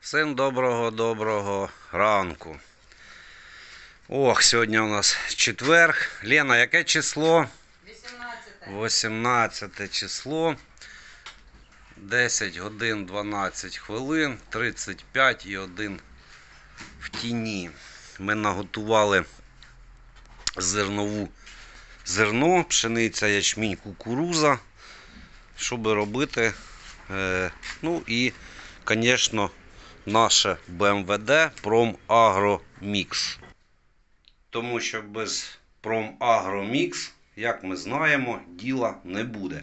Всім доброго-доброго ранку. Ох, сьогодні у нас четверг. Лена, яке число? 18. 18 число. 10 годин 12 хвилин, 35 і 1 в тіні. Ми наготували зернову зерно, пшениця, ячмінь, кукуруза, щоб робити. Е, ну і, звісно, наше БМВД Промагромікс. Тому що без Промагромікс, як ми знаємо, діла не буде.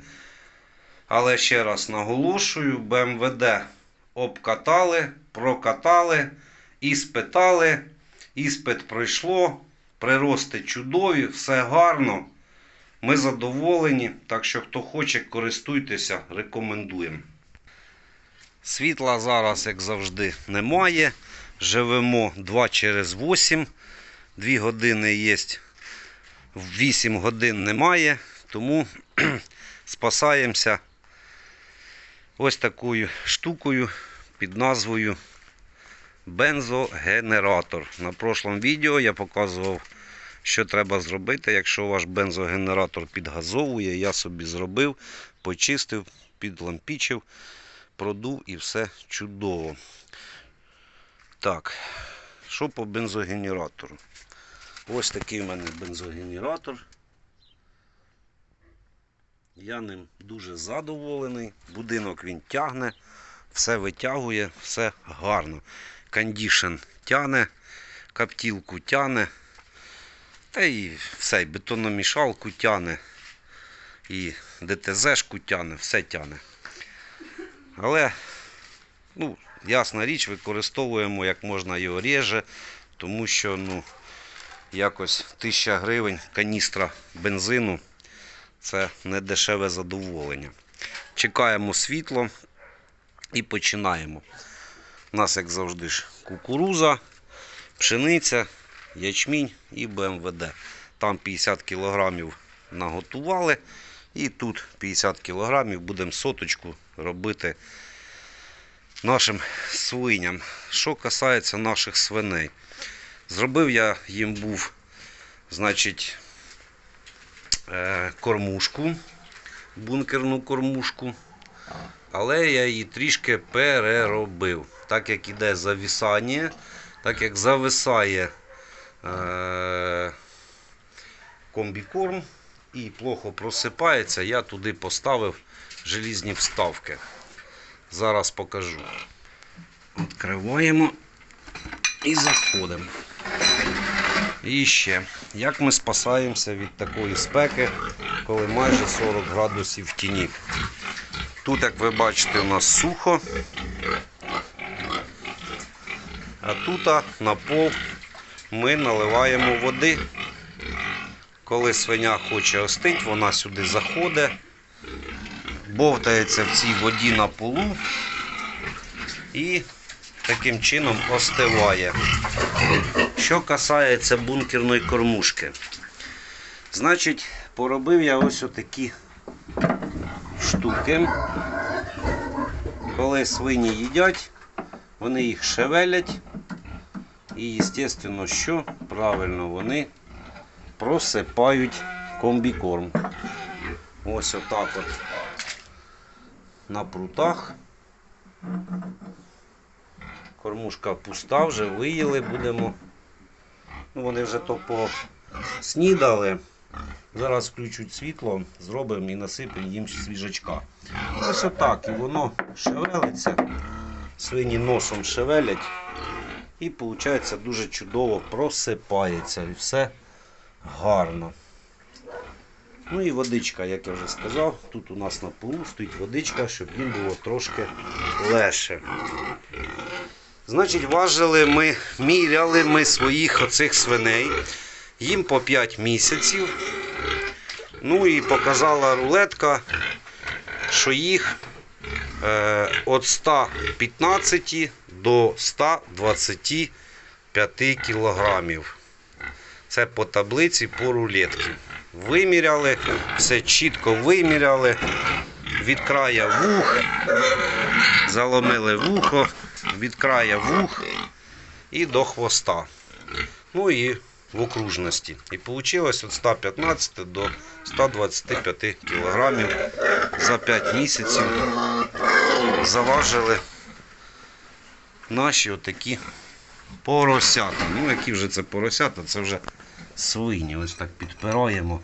Але ще раз наголошую, БМВД обкатали, прокатали, іспитали, іспит пройшло, прирости чудові, все гарно. Ми задоволені, так що хто хоче, користуйтеся, рекомендуємо. Світла зараз, як завжди, немає. Живемо 2 через 8. 2 години є, 8 годин немає. Тому спасаємося ось такою штукою під назвою бензогенератор. На прошлому відео я показував, що треба зробити, якщо ваш бензогенератор підгазовує. Я собі зробив, почистив, підлампічив, продув і все чудово. Так, що по бензогенератору? Ось такий в мене бензогенератор. Я ним дуже задоволений. Будинок він тягне, все витягує, все гарно. Кондішн тягне, каптілку тягне. Та і все, і бетономішалку тягне, і ДТЗшку тягне, все тягне. Але, ну, ясна річ, використовуємо як можна його реже, тому що ну, якось 1000 гривень каністра бензину це не дешеве задоволення. Чекаємо світло і починаємо. У нас, як завжди, ж кукуруза, пшениця, ячмінь і БМВД. Там 50 кг наготували. І тут 50 кг будемо соточку робити нашим свиням. Що касається наших свиней. Зробив я їм був, значить, е, кормушку, бункерну кормушку. Але я її трішки переробив. Так як іде завісання, так як зависає е, комбікорм і плохо просипається, я туди поставив желізні вставки. Зараз покажу. Відкриваємо і заходимо. І ще, як ми спасаємося від такої спеки, коли майже 40 градусів в тіні. Тут, як ви бачите, у нас сухо. А тут на пол ми наливаємо води. Коли свиня хоче остить, вона сюди заходить, бовтається в цій воді на полу і таким чином остиває. Що касається бункерної кормушки, значить, поробив я ось отакі штуки. Коли свині їдять, вони їх шевелять. І, звісно, що правильно вони просипають комбікорм. Ось отак от на прутах. Кормушка пуста, вже виїли, будемо. Ну, вони вже то поснідали. Зараз включуть світло, зробимо і насипемо їм свіжачка. Ось отак. І воно шевелиться, свині носом шевелять. І виходить дуже чудово просипається. І все гарно. Ну і водичка, як я вже сказав, тут у нас на полу стоїть водичка, щоб їм було трошки легше. Значить, важили ми, міряли ми своїх оцих свиней. Їм по 5 місяців. Ну і показала рулетка, що їх е, від 115 до 125 кілограмів. Це по таблиці по рулетці. Виміряли, все чітко виміряли. Від края вух, заломили вухо, від края вух і до хвоста. Ну і в окружності. І вийшло від 115 до 125 кілограмів за 5 місяців. Заважили наші отакі поросята. Ну, які вже це поросята, це вже свині. Ось так підпираємо,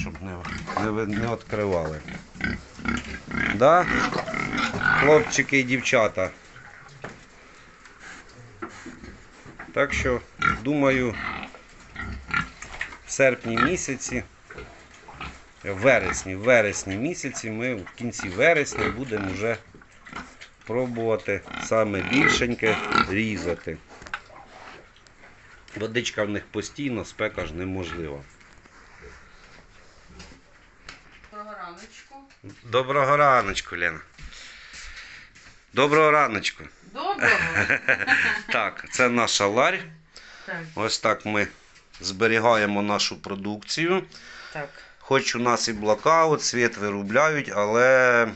щоб не, не, не відкривали. Да? Хлопчики і дівчата. Так що, думаю, в серпні місяці, в вересні, в вересні місяці ми в кінці вересня будемо вже пробувати саме більшеньке різати. Водичка в них постійно, спека ж неможлива. Доброго раночку. Доброго раночку, Лена. Доброго раночку. Доброго. Так, це наша ларь. Так, Ось так ми зберігаємо нашу продукцію. так. Хоч у нас і блокаут, світ виробляють, але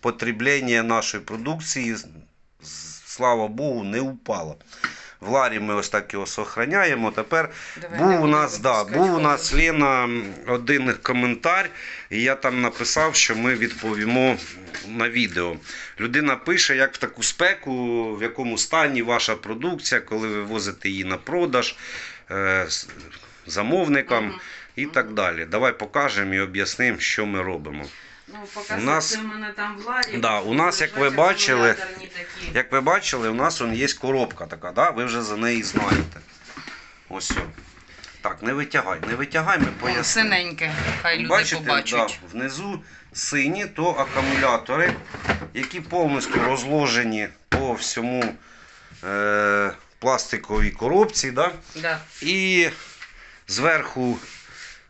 потреблення нашої продукції, слава Богу, не впало. В ларі ми ось так його сохраняємо. Тепер Давай, був у нас, да, був у нас Лена один коментар, і я там написав, що ми відповімо на відео. Людина пише, як в таку спеку, в якому стані ваша продукція, коли ви возите її на продаж е, замовникам і так далі. Давай покажемо і об'яснимо, що ми робимо. Ну, показати У нас- у мене там в ларі. Да, у нас, як ви бачили, такі. Як ви бачили, у нас он є коробка така, да? ви вже за неї знаєте. Ось. о. Так, не витягай, не витягай, ми пояснимо. синеньке, хай люди Бачите, побачать. Да, внизу сині то акумулятори, які повністю розложені по всьому е, пластиковій коробці. Да? Да. І зверху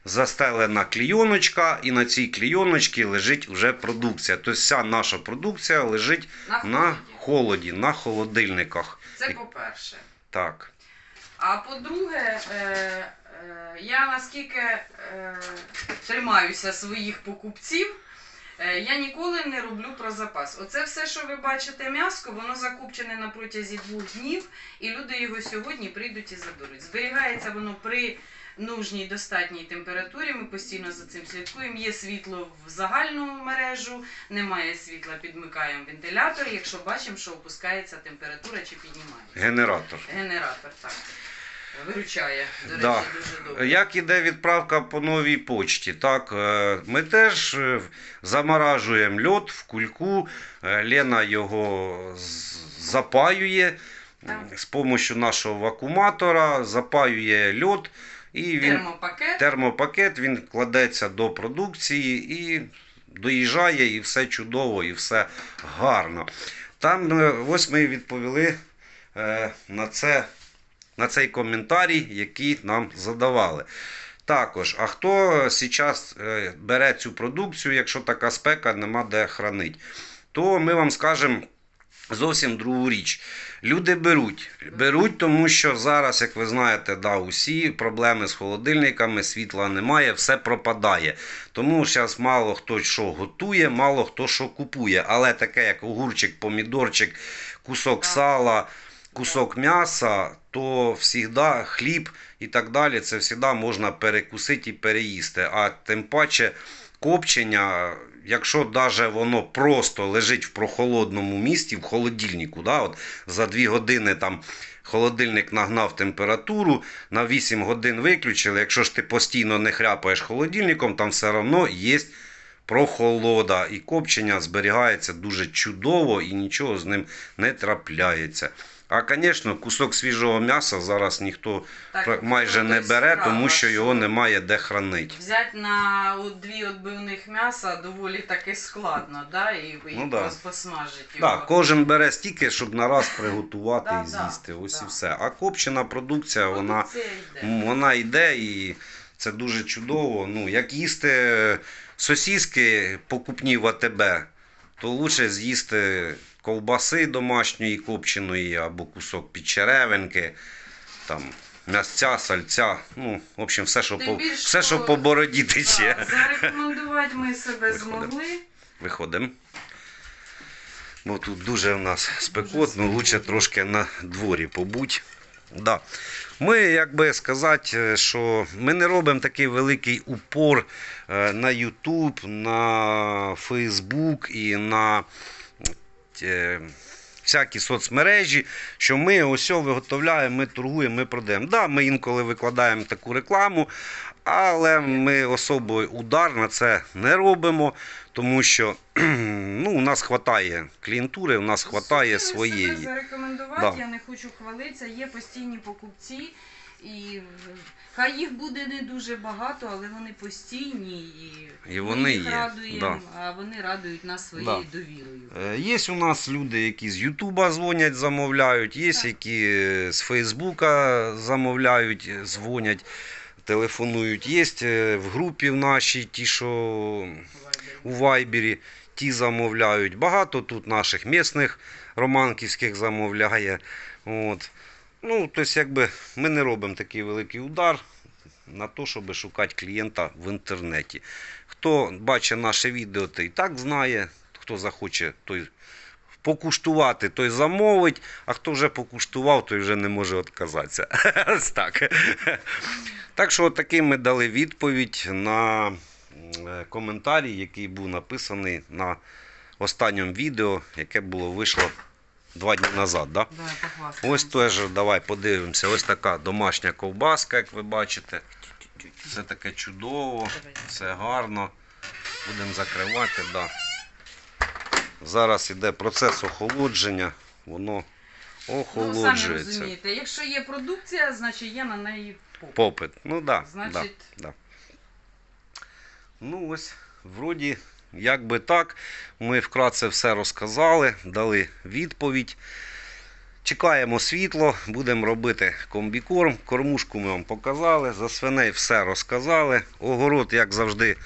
застелена клійоночка, і на цій клійоночці лежить вже продукція. Тобто вся наша продукція лежить На на холоді. холоді, на холодильниках. Це по-перше. Так. А по-друге, е, е, я наскільки е, тримаюся своїх покупців, я ніколи не роблю про запас. Оце все, що ви бачите, м'яско, воно закупчене на протязі двох днів, і люди його сьогодні прийдуть і заберуть. Зберігається воно при нужній достатній температурі. Ми постійно за цим слідкуємо. Є світло в загальну мережу, немає світла, підмикаємо вентилятор. Якщо бачимо, що опускається температура чи піднімається. Генератор. Генератор, так. Виручає, до речі, Да. дуже добре. Як іде відправка по новій почті, так е, ми теж е, заморажуємо льод в кульку. Е, Лена його запаює Так. з допомогою нашого вакууматора, запаює льод і він Термопакет. термопакет він кладеться до продукції і доїжджає, і все чудово, і все гарно. Там е, ось ми відповіли е, на, це, на цей коментарій, який нам задавали. Також, а хто зараз бере цю продукцію, якщо така спека нема де хранити, то ми вам скажемо зовсім другу річ. Люди беруть. Беруть, тому що зараз, як ви знаєте, да, усі проблеми з холодильниками, світла немає, все пропадає. Тому зараз мало хто що готує, мало хто що купує. Але таке, як огурчик, помідорчик, кусок сала, кусок м'яса, то завжди хліб і так далі, це завжди можна перекусити і переїсти. А тим паче копчення, якщо даже воно просто лежить в прохолодному місці, в холодильнику, да, от за 2 години там холодильник нагнав температуру, на 8 годин виключили. Якщо ж ти постійно не хряпаєш холодильником, там все одно є прохолода. І копчення зберігається дуже чудово і нічого з ним не трапляється. А, звісно, кусок свіжого м'яса зараз ніхто Так, майже не бере, справа, тому що його немає де хранити. Взяти на от дві відбивних м'яса доволі таки складно, да? і, і Ну, да. посмажити його. Так, кожен бере стільки, щоб на раз приготувати Да, і да, з'їсти. Ось да. і все. А копчена продукція, вона, йде. вона йде і це дуже чудово. Ну, як їсти сосіски покупні в АТБ, то краще з'їсти ковбаси домашньої копченої або кусок підчеревинки, там, м'ясця, сальця. Ну, в общем, все, що Тим по, більш, все, що по бороді тече. Так, зарекомендувати ми себе Виходимо. змогли. Виходимо. Бо тут дуже в нас спекотно, лучше трошки на дворі побудь. Да. Ми, як би сказати, е, що ми не робимо такий великий упор е, на YouTube, на Facebook і на е, всякі соцмережі, що ми ось виготовляємо, ми торгуємо, ми продаємо. Да, ми інколи викладаємо таку рекламу, але ми особо удар на це не робимо, тому що ну, у нас вистачає клієнтури, у нас вистачає своєї. себе зарекомендувати, Да. я не хочу хвалитися, є постійні покупці. І хай їх буде не дуже багато, але вони постійні і, І ми вони їх є, радуємо, да. а вони радують нас своєю Да. довірою. Е, Є у нас люди, які з Ютуба дзвонять, замовляють, є Так. які з Фейсбука замовляють, дзвонять, телефонують. Є е, в групі в нашій, ті, що у Вайбері, ті замовляють. Багато тут наших місних романківських замовляє. От. Ну, тобто, якби ми не робимо такий великий удар на те, щоб шукати клієнта в інтернеті. Хто бачить наше відео, той і так знає. Хто захоче, той покуштувати, той замовить, а хто вже покуштував, той вже не може відказатися. Так. Так що таким ми дали відповідь на е, коментарі, який був написаний на останньому відео, яке було вийшло два дні назад. Да? Похвастаємося. Ось теж давай подивимося. Ось така домашня ковбаска, як ви бачите. Все таке чудово, все гарно. Будемо закривати, да. Зараз іде процес охолодження, воно Ну, самі охолоджується. розумієте, якщо є продукція, значить є на неї попит. Попит. Ну да, Значить, да, да. Ну ось, вроді, як би так, ми вкратце все розказали, дали відповідь. Чекаємо світло, будемо робити комбікорм. Кормушку ми вам показали, за свиней все розказали. Огород, як завжди,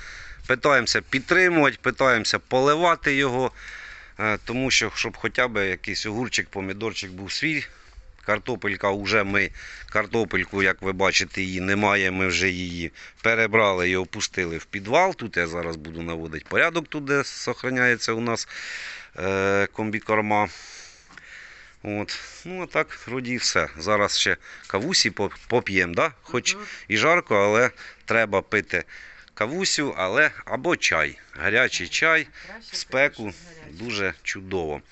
питаємося підтримувати, питаємося поливати його, е, тому що, щоб хоча б якийсь огурчик, помідорчик був свій. Картопелька вже ми, картопельку, як ви бачите, її немає, ми вже її перебрали і опустили в підвал. Тут я зараз буду наводити порядок, тут де зберігається у нас е, комбікорма. От. Ну, а так, вроді і все. Зараз ще кавусі поп'ємо, да? хоч і жарко, але треба пити кавусю, але або чай. Гарячий чай, спеку дуже чудово.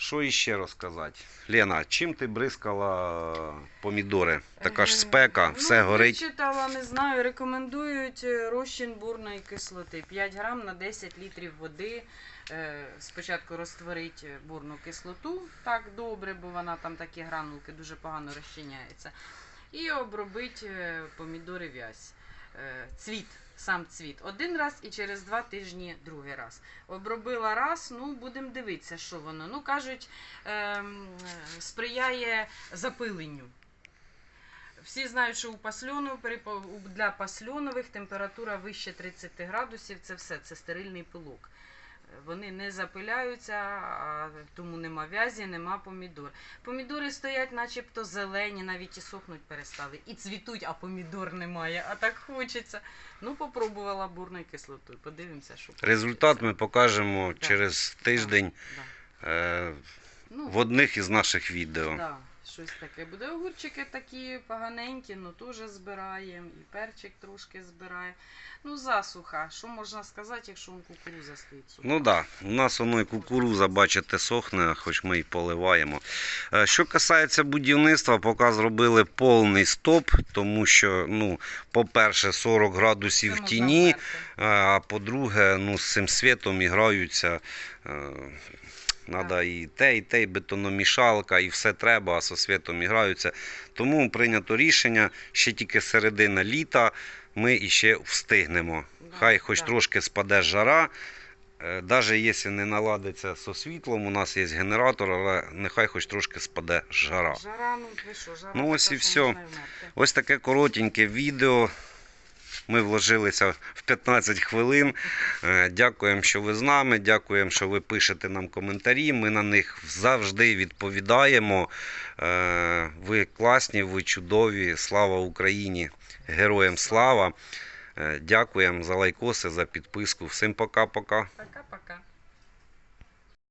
Що іще розказати? Лена, чим ти бризкала помідори? Така ж Е, спека, все ну, горить. Читала, не знаю. Рекомендують е, розчин бурної кислоти. 5 грам на 10 літрів води. Е, Спочатку розтворить е, бурну кислоту так добре, бо вона там такі гранулки дуже погано розчиняється. І обробить е, помідори вязь. Е, Цвіт, сам цвіт. Один раз і через два тижні другий раз. Обробила раз, ну будемо дивитися, що воно. Ну кажуть, ем, сприяє запиленню. Всі знають, що у пасльону, для пасльонових температура вище 30 градусів. Це все, це стерильний пилок. Вони не запиляються, а тому нема в'язі, нема помідор. Помідори стоять, начебто зелені, навіть і сохнуть перестали. І цвітуть, а помідор немає. А так хочеться. Ну, попробувала бурною кислотою. Подивимося, що Результат ми покажемо Так. через тиждень Да. е, Ну, в одних із наших відео. Да, щось таке буде. Огурчики такі поганенькі, ну теж збираємо. І перчик трошки збираємо. Ну, засуха. Що можна сказати, якщо кукуруза стоїть суха? Ну так, да, у нас воно і кукуруза, бачите, сохне, хоч ми і поливаємо. Е, Що касається будівництва, поки зробили повний стоп, тому що, ну, по-перше, 40 градусів в тіні, а по-друге, ну, з цим світом і граються. Треба і те, і те, і бетономішалка, і все треба, а зі світом і граються. Тому прийнято рішення, ще тільки середина літа ми іще встигнемо. Хай хоч трошки спаде жара. Навіть якщо не наладиться зі світлом, у нас є генератор, але нехай хоч трошки спаде жара. Жара, ну ви що, жара Ну, ось і вмерти. Ось таке коротеньке відео. Ми вложилися в 15 хвилин. Е, Дякуємо, що ви з нами. Дякуємо, що ви пишете нам коментарі. Ми на них завжди відповідаємо. Е, Ви класні, ви чудові. Слава Україні! Героям слава! Е, Дякуємо за лайкоси, за підписку. Всім пока-пока. Пока-пока.